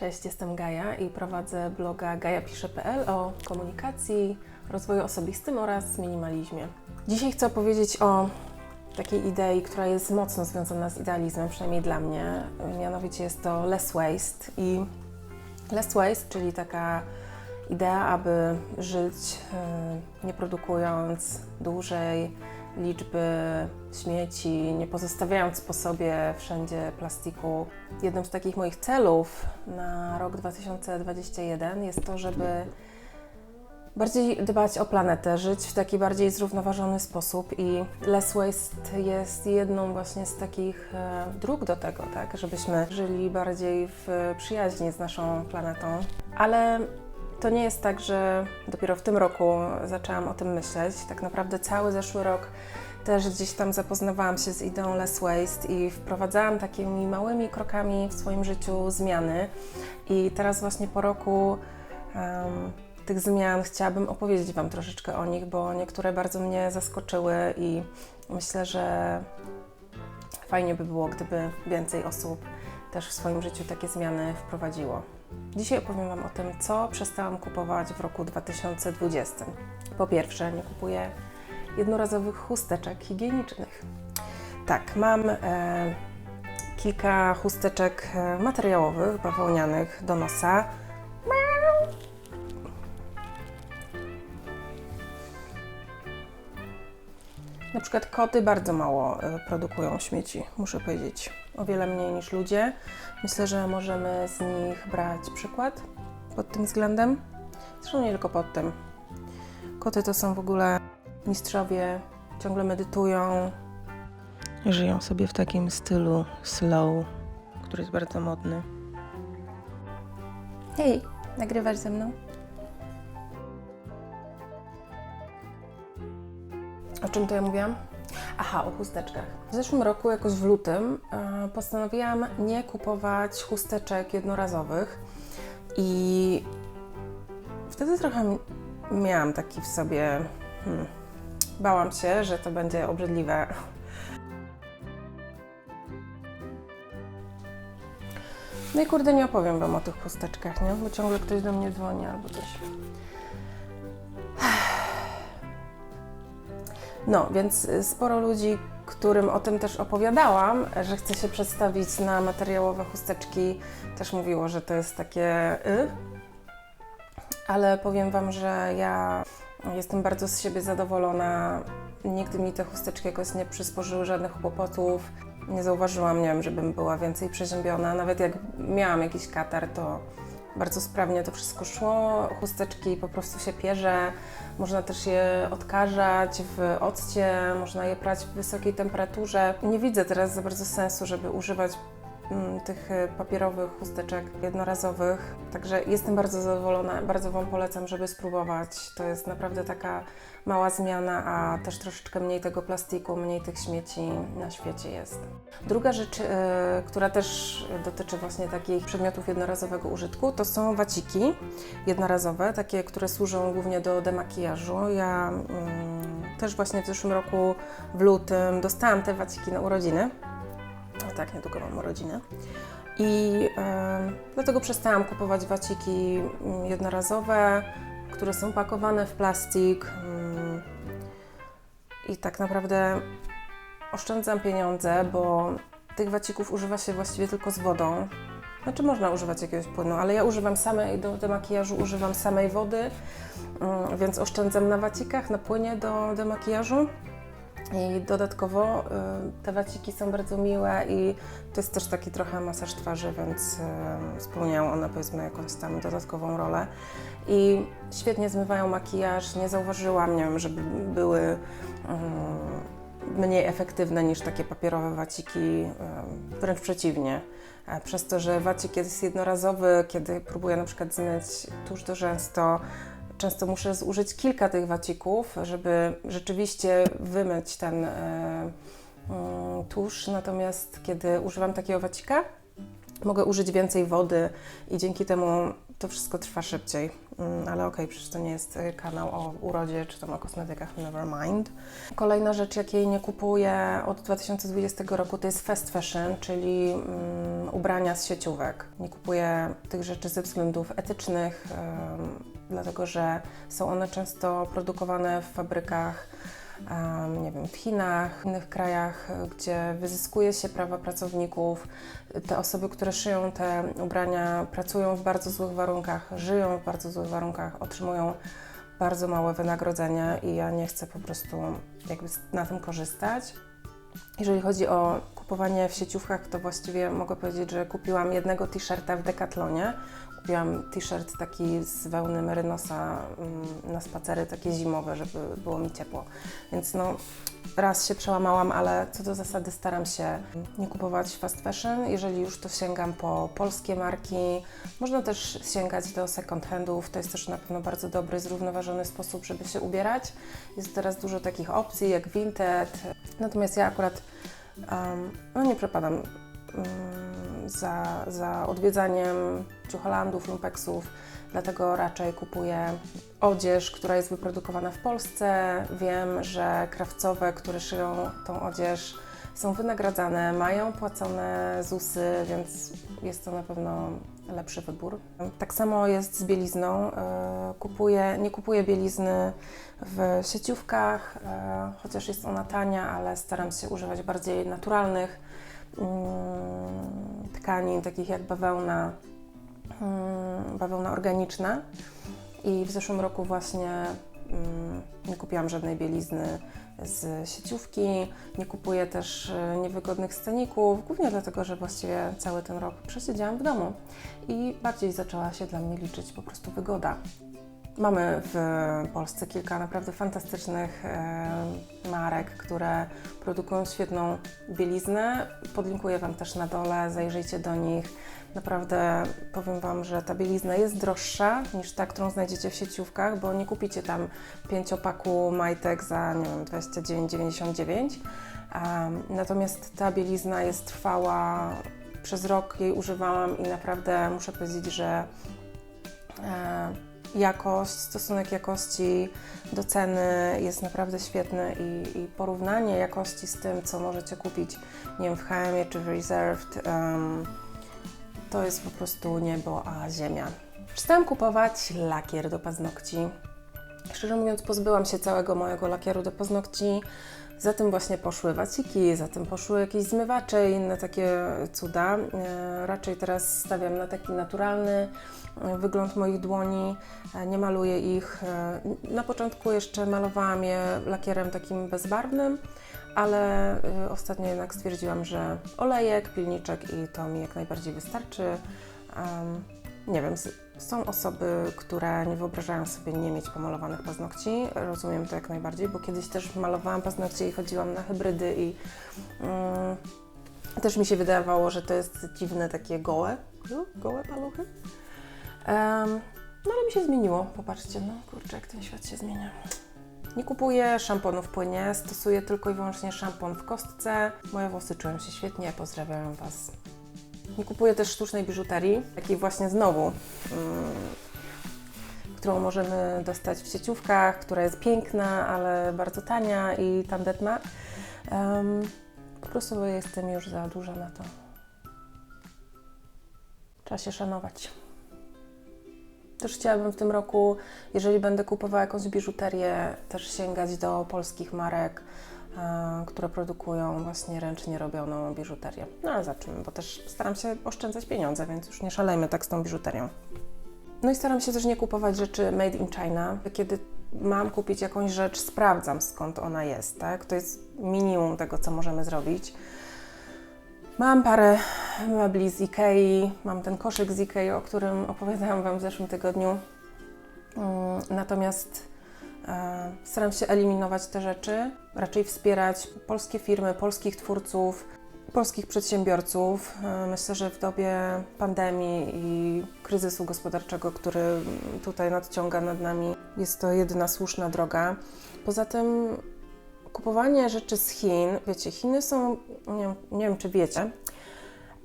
Cześć, jestem Gaja i prowadzę bloga gajapisze.pl o komunikacji, rozwoju osobistym oraz minimalizmie. Dzisiaj chcę opowiedzieć o takiej idei, która jest mocno związana z idealizmem, przynajmniej dla mnie. Mianowicie jest to less waste i less waste, czyli taka idea, aby żyć e, nie produkując dużej liczby śmieci, nie pozostawiając po sobie wszędzie plastiku. Jednym z takich moich celów na rok 2021 jest to, żeby bardziej dbać o planetę, żyć w taki bardziej zrównoważony sposób i less waste jest jedną właśnie z takich e, dróg do tego, tak, żebyśmy żyli bardziej w przyjaźni z naszą planetą. Ale to nie jest tak, że dopiero w tym roku zaczęłam o tym myśleć. Tak naprawdę cały zeszły rok też gdzieś tam zapoznawałam się z ideą less waste i wprowadzałam takimi małymi krokami w swoim życiu zmiany. I teraz właśnie po roku em, tych zmian chciałabym opowiedzieć Wam troszeczkę o nich, bo niektóre bardzo mnie zaskoczyły i myślę, że fajnie by było, gdyby więcej osób też w swoim życiu takie zmiany wprowadziło. Dzisiaj opowiem Wam o tym, co przestałam kupować w roku 2020. Po pierwsze, nie kupuję jednorazowych chusteczek higienicznych. Tak, mam e, kilka chusteczek e, materiałowych, bawełnianych do nosa. Na przykład koty bardzo mało e, produkują śmieci, muszę powiedzieć. O wiele mniej niż ludzie. Myślę, że możemy z nich brać przykład pod tym względem. Zresztą nie tylko pod tym. Koty to są w ogóle mistrzowie, ciągle medytują. Żyją sobie w takim stylu slow, który jest bardzo modny. Hej, nagrywasz ze mną? Czym to ja mówiłam? Aha, o chusteczkach. W zeszłym roku, jakoś w lutym, e, postanowiłam nie kupować chusteczek jednorazowych i wtedy trochę miałam taki w sobie. Hmm, bałam się, że to będzie obrzydliwe. No i kurde, nie opowiem Wam o tych chusteczkach, nie? Bo ciągle ktoś do mnie dzwoni albo coś. No, więc y, sporo ludzi, którym o tym też opowiadałam, że chce się przedstawić na materiałowe chusteczki, też mówiło, że to jest takie y. Ale powiem Wam, że ja jestem bardzo z siebie zadowolona. Nigdy mi te chusteczki jakoś nie przysporzyły żadnych kłopotów. Nie zauważyłam, nie wiem, żebym była więcej przeziębiona. Nawet jak miałam jakiś katar, to bardzo sprawnie to wszystko szło. Chusteczki po prostu się pierze. Można też je odkażać w occie, można je prać w wysokiej temperaturze. Nie widzę teraz za bardzo sensu, żeby używać tych y, papierowych chusteczek jednorazowych. Także jestem bardzo zadowolona, bardzo Wam polecam, żeby spróbować. To jest naprawdę taka mała zmiana, a też troszeczkę mniej tego plastiku, mniej tych śmieci na świecie jest. Druga rzecz, y, która też dotyczy właśnie takich przedmiotów jednorazowego użytku, to są waciki jednorazowe, takie, które służą głównie do demakijażu. Ja mm, też właśnie w zeszłym roku w lutym dostałam te waciki na urodziny. Tak, niedługo mam urodziny. I e, dlatego przestałam kupować waciki mm, jednorazowe, które są pakowane w plastik. mm, I tak naprawdę oszczędzam pieniądze, bo tych wacików używa się właściwie tylko z wodą. Znaczy można używać jakiegoś płynu, ale ja używam samej, do, do makijażu używam samej wody, mm, więc oszczędzam na wacikach, na płynie do, do makijażu. I dodatkowo y, te waciki są bardzo miłe i to jest też taki trochę masaż twarzy, więc y, spełniają one powiedzmy jakąś tam dodatkową rolę. I świetnie zmywają makijaż. Nie zauważyłam, nie wiem, żeby były y, mniej efektywne niż takie papierowe waciki, y, wręcz przeciwnie. E, Przez to, że wacik jest jednorazowy, kiedy próbuję na przykład zmyć tusz do rzęs, to często muszę zużyć kilka tych wacików, żeby rzeczywiście wymyć ten e, mm, tusz. Natomiast kiedy używam takiego wacika, mogę użyć więcej wody i dzięki temu to wszystko trwa szybciej. Mm, Ale okej, przecież to nie jest y, kanał o urodzie czy tam o kosmetykach, never mind. Kolejna rzecz, jakiej nie kupuję od 2020 roku, to jest fast fashion, czyli mm, ubrania z sieciówek. Nie kupuję tych rzeczy ze względów etycznych, em, dlatego że są one często produkowane w fabrykach, nie wiem, w Chinach, w innych krajach, y, gdzie wyzyskuje się prawa pracowników. Te osoby, które szyją te ubrania, pracują w bardzo złych warunkach, żyją w bardzo złych warunkach, otrzymują bardzo małe wynagrodzenia i ja nie chcę po prostu jakby na tym korzystać. Jeżeli chodzi o kupowanie w sieciówkach, to właściwie mogę powiedzieć, że kupiłam jednego t-shirta w Decathlonie. Kupiłam t-shirt taki z wełny merynosa mm, na spacery takie zimowe, żeby było mi ciepło. Więc no, raz się przełamałam, ale co do zasady staram się nie kupować fast fashion. Jeżeli już to sięgam po polskie marki, można też sięgać do second handów. To jest też na pewno bardzo dobry, zrównoważony sposób, żeby się ubierać. Jest teraz dużo takich opcji jak Vinted. Natomiast ja akurat um, no nie przepadam um, za, za odwiedzaniem ciucholandów, lumpeksów, dlatego raczej kupuję odzież, która jest wyprodukowana w Polsce. Wiem, że krawcowe, które szyją tą odzież, są wynagradzane, mają płacone ZUSy, więc jest to na pewno lepszy wybór. Tak samo jest z bielizną. E, Kupuję, nie kupuję bielizny w sieciówkach, e, chociaż jest ona tania, ale staram się używać bardziej naturalnych tkanin, takich jak bawełna, mm, bawełna organiczna. I w zeszłym roku właśnie mm, nie kupiłam żadnej bielizny z sieciówki, nie kupuję też e, niewygodnych sceników, głównie dlatego, że właściwie cały ten rok przesiedziałam w domu i bardziej zaczęła się dla mnie liczyć po prostu wygoda. Mamy w Polsce kilka naprawdę fantastycznych e, marek, które produkują świetną bieliznę. Podlinkuję Wam też na dole, zajrzyjcie do nich. Naprawdę powiem Wam, że ta bielizna jest droższa niż ta, którą znajdziecie w sieciówkach, bo nie kupicie tam pięciopaku majtek za nie wiem, 29,99. Um, natomiast ta bielizna jest trwała, przez rok jej używałam i naprawdę muszę powiedzieć, że e, jakość, stosunek jakości do ceny jest naprawdę świetny i, i porównanie jakości z tym, co możecie kupić, nie wiem, w H&M czy w Reserved, em, to jest po prostu niebo a ziemia. Przestałam kupować lakier do paznokci. Szczerze mówiąc, pozbyłam się całego mojego lakieru do paznokci. Za tym właśnie poszły waciki, za tym poszły jakieś zmywacze i inne takie cuda. E, Raczej teraz stawiam na taki naturalny e, wygląd moich dłoni. E, Nie maluję ich. Na początku jeszcze malowałam je lakierem takim bezbarwnym, ale ostatnio jednak stwierdziłam, że olejek, pilniczek i to mi jak najbardziej wystarczy. Nie wiem, są osoby, które nie wyobrażają sobie nie mieć pomalowanych paznokci. Rozumiem to jak najbardziej, bo kiedyś też malowałam paznokcie i chodziłam na hybrydy i mm, też mi się wydawało, że to jest dziwne takie gołe, no, gołe paluchy. Em, no ale mi się zmieniło, popatrzcie, no kurczę, jak ten świat się zmienia. Nie kupuję szamponu w płynie, stosuję tylko i wyłącznie szampon w kostce. Moje włosy czują się świetnie, pozdrawiam Was. Nie kupuję też sztucznej biżuterii, takiej właśnie znowu, mm, którą możemy dostać w sieciówkach, która jest piękna, ale bardzo tania i tandetna. Em, po prostu jestem już za duża na to. Trzeba się szanować. Też chciałabym w tym roku, jeżeli będę kupowała jakąś biżuterię, też sięgać do polskich marek, które produkują właśnie ręcznie robioną biżuterię. No ale zobaczymy, bo też staram się oszczędzać pieniądze, więc już nie szalejmy tak z tą biżuterią. No i staram się też nie kupować rzeczy made in China. Kiedy mam kupić jakąś rzecz, sprawdzam skąd ona jest, tak? To jest minimum tego, co możemy zrobić. Mam parę mebli z Ikei, mam ten koszyk z Ikei, o którym opowiadałam Wam w zeszłym tygodniu. Mm, Natomiast e, staram się eliminować te rzeczy, raczej wspierać polskie firmy, polskich twórców, polskich przedsiębiorców. E, Myślę, że w dobie pandemii i kryzysu gospodarczego, który tutaj nadciąga nad nami, jest to jedyna słuszna droga. Poza tym kupowanie rzeczy z Chin, wiecie, Chiny są, nie nie wiem czy wiecie,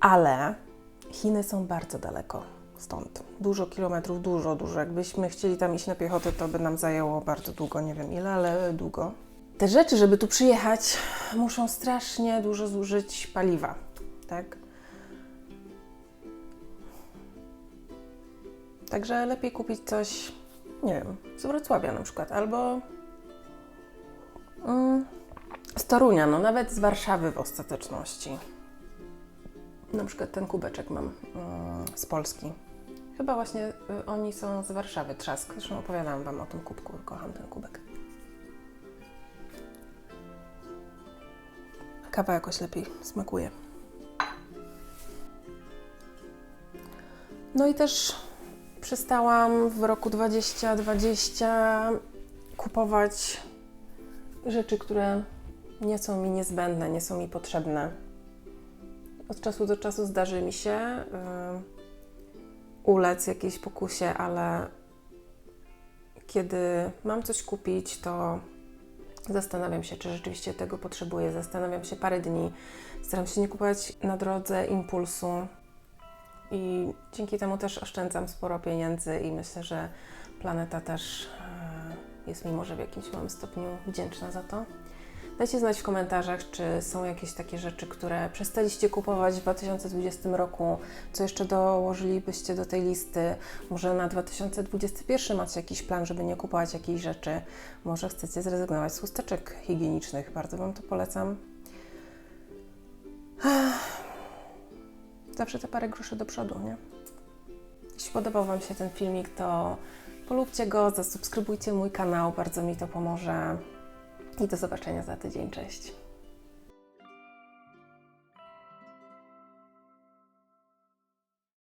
ale Chiny są bardzo daleko stąd. Dużo kilometrów, dużo, dużo. Jakbyśmy chcieli tam iść na piechotę, to by nam zajęło bardzo długo, nie wiem ile, ale długo. Te rzeczy, żeby tu przyjechać, muszą strasznie dużo zużyć paliwa, tak? Także lepiej kupić coś, nie wiem, z Wrocławia na przykład, albo mm, z Torunia, no nawet z Warszawy w ostateczności. Na przykład ten kubeczek mam mm, z Polski. Chyba właśnie y, oni są z Warszawy, Trzask. Zresztą opowiadałam Wam o tym kubku, kocham ten kubek. Kawa jakoś lepiej smakuje. No i też przestałam w roku 2020 kupować rzeczy, które nie są mi niezbędne, nie są mi potrzebne. Od czasu do czasu zdarzy mi się yy, ulec jakiejś pokusie, ale kiedy mam coś kupić, to zastanawiam się, czy rzeczywiście tego potrzebuję. Zastanawiam się parę dni. Staram się nie kupować na drodze impulsu i dzięki temu też oszczędzam sporo pieniędzy i myślę, że planeta też e, jest mi może w jakimś małym stopniu wdzięczna za to. Dajcie znać w komentarzach, czy są jakieś takie rzeczy, które przestaliście kupować w 2020 roku, co jeszcze dołożylibyście do tej listy. Może na 2021 macie jakiś plan, żeby nie kupować jakiejś rzeczy. Może chcecie zrezygnować z chusteczek higienicznych. Bardzo Wam to polecam. Zawsze te parę groszy do przodu, nie? Jeśli podobał Wam się ten filmik, to polubcie go, zasubskrybujcie mój kanał, bardzo mi to pomoże. I do zobaczenia za tydzień. Cześć.